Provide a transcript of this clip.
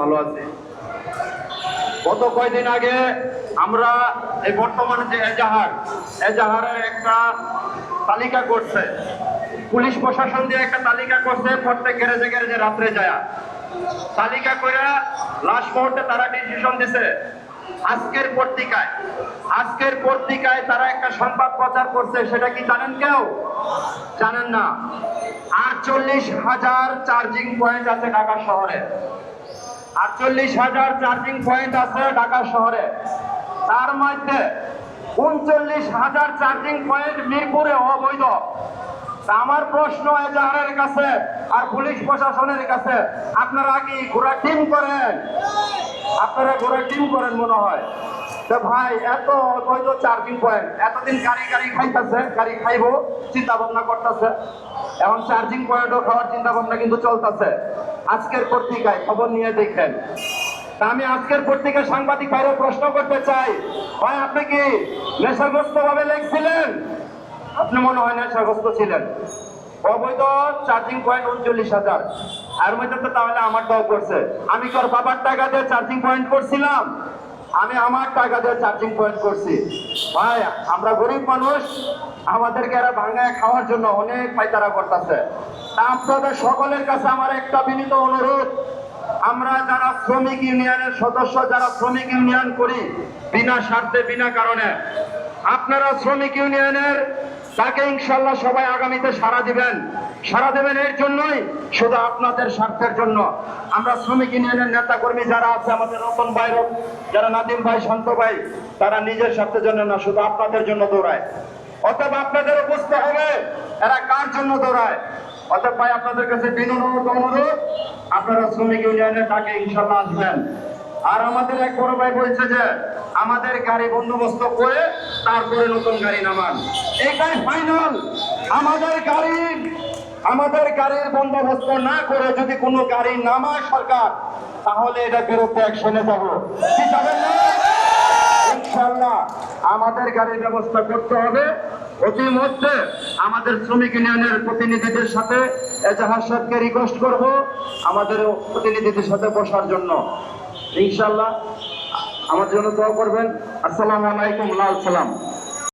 ভালো আছি। গত কয়দিন আগে আমরা এই বর্তমানে যে এজাহার এজাহারে একটা তালিকা করছে। পুলিশ প্রশাসন দিয়ে একটা তালিকা করছে, প্রত্যেক গ্যারেজে রাত্রে তালিকা করে তারা আজকের পত্রিকায়। আজকের পত্রিকায় তারা একটা সংবাদ প্রচার করছে, সেটা কি জানেন কেউ? জানেন না, আটচল্লিশ হাজার চার্জিং পয়েন্ট আছে ঢাকা শহরে। আটচল্লিশ হাজার চার্জিং পয়েন্ট আছে ঢাকা শহরে। তার মধ্যে উনচল্লিশ হাজার চার্জিং পয়েন্ট মিরপুরে অবৈধ। আমার প্রশ্ন এজাহারের কাছে আর পুলিশ প্রশাসনের কাছে, আপনারা কি ঘোরা টিম করেন? আপনারা ঘোরা টিম করেন মনে হয়। তো ভাই, এত অবৈধ চার্জিং পয়েন্ট এতদিন গাড়ি গাড়ি খাইতেছে, গাড়ি খাইবো চিন্তা ভাবনা করতেছে। এখন চার্জিং পয়েন্টও খাওয়ার চিন্তা ভাবনা কিন্তু চলতেছে। আজকের পত্রিকায় খবর নিয়ে দেখেন। আমি আজকের পত্রিকায় সাংবাদিক ভাইরে প্রশ্ন করতে চাই। ভাই, আপনি কি নেশাগ্রস্ত ভাবে লিখছিলেন আপনি মনে হয় নেশাগ্রস্ত ছিলেন। অবৈধ চার্জিং পয়েন্ট উনচল্লিশ হাজার। আর মধ্যে তো তাহলে আমার দল করছে। আমি ওর বাবার টাকা দিয়ে চার্জিং পয়েন্ট করছিলাম? আমি আমার টাকা দিয়ে চার্জিং পয়েন্ট করছি। ভাই, আমরা গরিব মানুষ। আমাদেরকে এরা ভাঙায় খাওয়ার জন্য অনেক পাইতারা করতেছে। আপনাদের সকলের কাছে আমার একটা বিনীত অনুরোধ। আমরা যারা শ্রমিক ইউনিয়নের সদস্য, যারা শ্রমিক ইউনিয়ন করি, বিনা স্বার্থে, বিনা কারণে আপনারা শ্রমিক ইউনিয়নের, তাকে ইনশাল্লাহ সবাই আগামীতে সাড়া দিবেন। সাড়া দেবেন এর জন্যই শুধু আপনাদের স্বার্থের জন্য। আমরা শ্রমিক ইউনিয়নের নেতা কর্মী যারা আছে, আমাদের রতন ভাই, যারা নাদিম ভাই, শান্ত ভাই, তারা নিজের স্বার্থের জন্য না, শুধু আপনাদের জন্য দৌড়ায়। অতএব আপনাদেরও বুঝতে হবে এরা কার জন্য দৌড়ায়? অতএব ভাই, আপনাদের কাছে বিনোদ অনুরোধ। আপনারা শ্রমিক ইউনিয়নের ডাকে ইনশাল্লাহ আসবেন। আর আমাদের এক বড় ভাই বলছে যে, আমাদের গাড়ি বন্দোবস্ত করে তারপরে নতুন গাড়ি নামান। এটাই ফাইনাল আমাদের গাড়ি, আমাদের গাড়ির বন্দোবস্ত না করে যদি কোনো গাড়ি নামায় সরকার, তাহলে এটা বিরুদ্ধে অ্যাকশনে যাব। কি যাবেন না? ইনশাল্লাহ আমাদের গাড়ির ব্যবস্থা করতে হবে। অতি মধ্যে আমাদের শ্রমিক ইউনিয়নের প্রতিনিধিদের সাথে এজাহার সাহেবকে রিকোয়েস্ট করব আমাদের প্রতিনিধিদের সাথে বসার জন্য। ইনশাল্লাহ আমার জন্য দোয়া করবেন। আসসালামু আলাইকুম লাল সালাম।